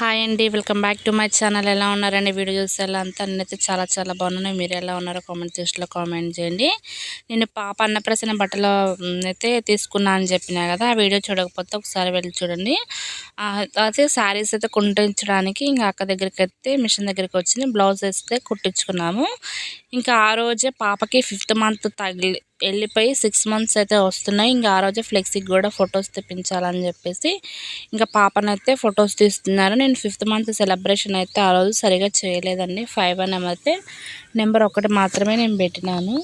Hi అండి welcome back to my channel. ఎలా ఉన్నారండి వీడియో చూసే ఎలా అంతా? నేనైతే చాలా చాలా బాగున్నాను. మీరు ఎలా ఉన్నారో కామెంట్ చేసిలో కామెంట్ చేయండి. నేను పాప అన్నప్రసన్న బట్టలు అయితే తీసుకున్నా అని చెప్పినా కదా ఆ వీడియో చూడకపోతే ఒకసారి వెళ్ళి చూడండి. అయితే శారీస్ అయితే కుట్టించడానికి ఇంకా అక్క దగ్గరికి అయితే మిషన్ దగ్గరికి వచ్చింది. బ్లౌజ్ వేస్తే కుట్టించుకున్నాము. ఇంకా ఆ రోజే పాపకి ఫిఫ్త్ మంత్ తగిలి వెళ్ళిపోయి సిక్స్ మంత్స్ అయితే వస్తున్నాయి. ఇంకా ఆ రోజే ఫ్లెక్సీకి కూడా ఫొటోస్ తెప్పించాలని చెప్పేసి ఇంకా పాపనైతే ఫొటోస్ తీస్తున్నారు. నేను ఫిఫ్త్ మంత్ సెలబ్రేషన్ అయితే ఆ రోజు సరిగా చేయలేదండి. ఫైవ్ అని అయితే నెంబర్ ఒకటి మాత్రమే నేను పెట్టినాను.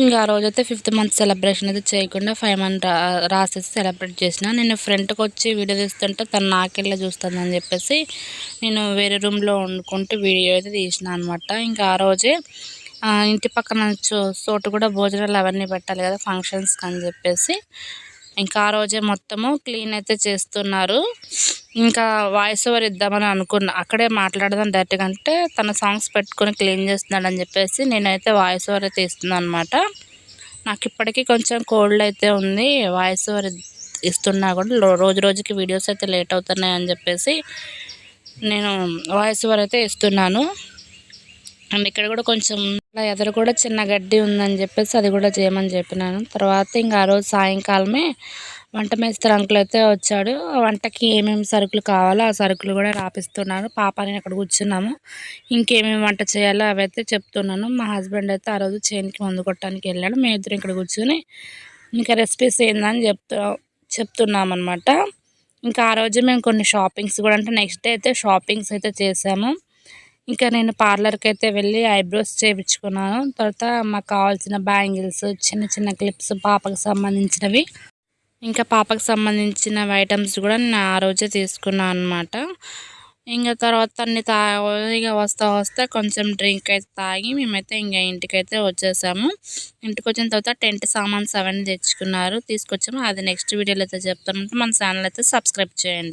ఇంకా ఆ రోజైతే ఫిఫ్త్ మంత్ సెలబ్రేషన్ అయితే చేయకుండా ఫైవ్ మంత్ రాసేసి సెలబ్రేట్ చేసిన. నేను ఫ్రంట్కి వచ్చి వీడియో తీస్తుంటే తను నాకెళ్ళి చూస్తుందని చెప్పేసి నేను వేరే రూమ్లో వండుకుంటూ వీడియో అయితే తీసిన అనమాట ఇంకా ఆ రోజే ఇంటి పక్కన చోటు కూడా భోజనాలు అవన్నీ పెట్టాలి కదా ఫంక్షన్స్కి అని చెప్పేసి. ఇంకా ఆ రోజే మొత్తము క్లీన్ అయితే చేస్తున్నారు. ఇంకా వాయిస్ ఓవర్ ఇద్దామని అనుకున్నా. అక్కడే మాట్లాడదాం డైరెక్ట్గా అంటే తన సాంగ్స్ పెట్టుకొని క్లీన్ చేస్తున్నాడని చెప్పేసి నేనైతే వాయిస్ ఓవర్ అయితే ఇస్తున్నాను అనమాట నాకు ఇప్పటికీ కొంచెం కోల్డ్ అయితే ఉంది. వాయిస్ ఓవర్ ఇస్తున్నా కూడా రోజు రోజుకి వీడియోస్ అయితే లేట్ అవుతున్నాయి అని చెప్పేసి నేను వాయిస్ ఓవర్ అయితే ఇస్తున్నాను. అండ్ ఇక్కడ కూడా కొంచెం ఎదురు కూడా చిన్న గడ్డి ఉందని చెప్పేసి అది కూడా చేయమని చెప్పినాను. తర్వాత ఇంకా ఆ రోజు సాయంకాలమే వంట మేస్త్రి అంకుల్ అయితే వచ్చాడు. వంటకి ఏమేమి సరుకులు కావాలో ఆ సరుకులు కూడా రాపిస్తున్నాను పాప నేను అక్కడ కూర్చున్నాము. ఇంకేమేమి వంట చేయాలో అవి అయితే చెప్తున్నాను. మా హస్బెండ్ అయితే ఆ రోజు చేనికి మందు కొట్టడానికి వెళ్ళాడు. మేము ఇద్దరు ఇక్కడ కూర్చొని ఇంకా రెసిపీస్ ఏందని చెప్తూ చెప్తున్నాం అనమాట ఇంకా ఆ రోజు మేము కొన్ని షాపింగ్స్ కూడా అంటే నెక్స్ట్ డే అయితే షాపింగ్స్ అయితే చేసాము. ఇంకా నేను పార్లర్కి అయితే వెళ్ళి ఐబ్రోస్ చేయించుకున్నాను. తర్వాత మాకు కావాల్సిన బ్యాంగిల్స్ చిన్న చిన్న క్లిప్స్ పాపకు సంబంధించినవి. ఇంకా పాపకు సంబంధించిన ఐటమ్స్ కూడా నేను ఆ రోజే తీసుకున్నాను అనమాట ఇంకా తర్వాత అన్ని తా ఇక వస్తా వస్తా కొంచెం డ్రింక్ అయితే తాగి మేమైతే ఇంకా ఇంటికైతే వచ్చేసాము. ఇంటికి వచ్చిన తర్వాత టెంట్ సామాన్స్ అవన్నీ తెచ్చుకున్నారు. తీసుకొచ్చాము. అది నెక్స్ట్ వీడియోలో అయితే చెప్తామంటే మన ఛానల్ అయితే సబ్స్క్రైబ్ చేయండి.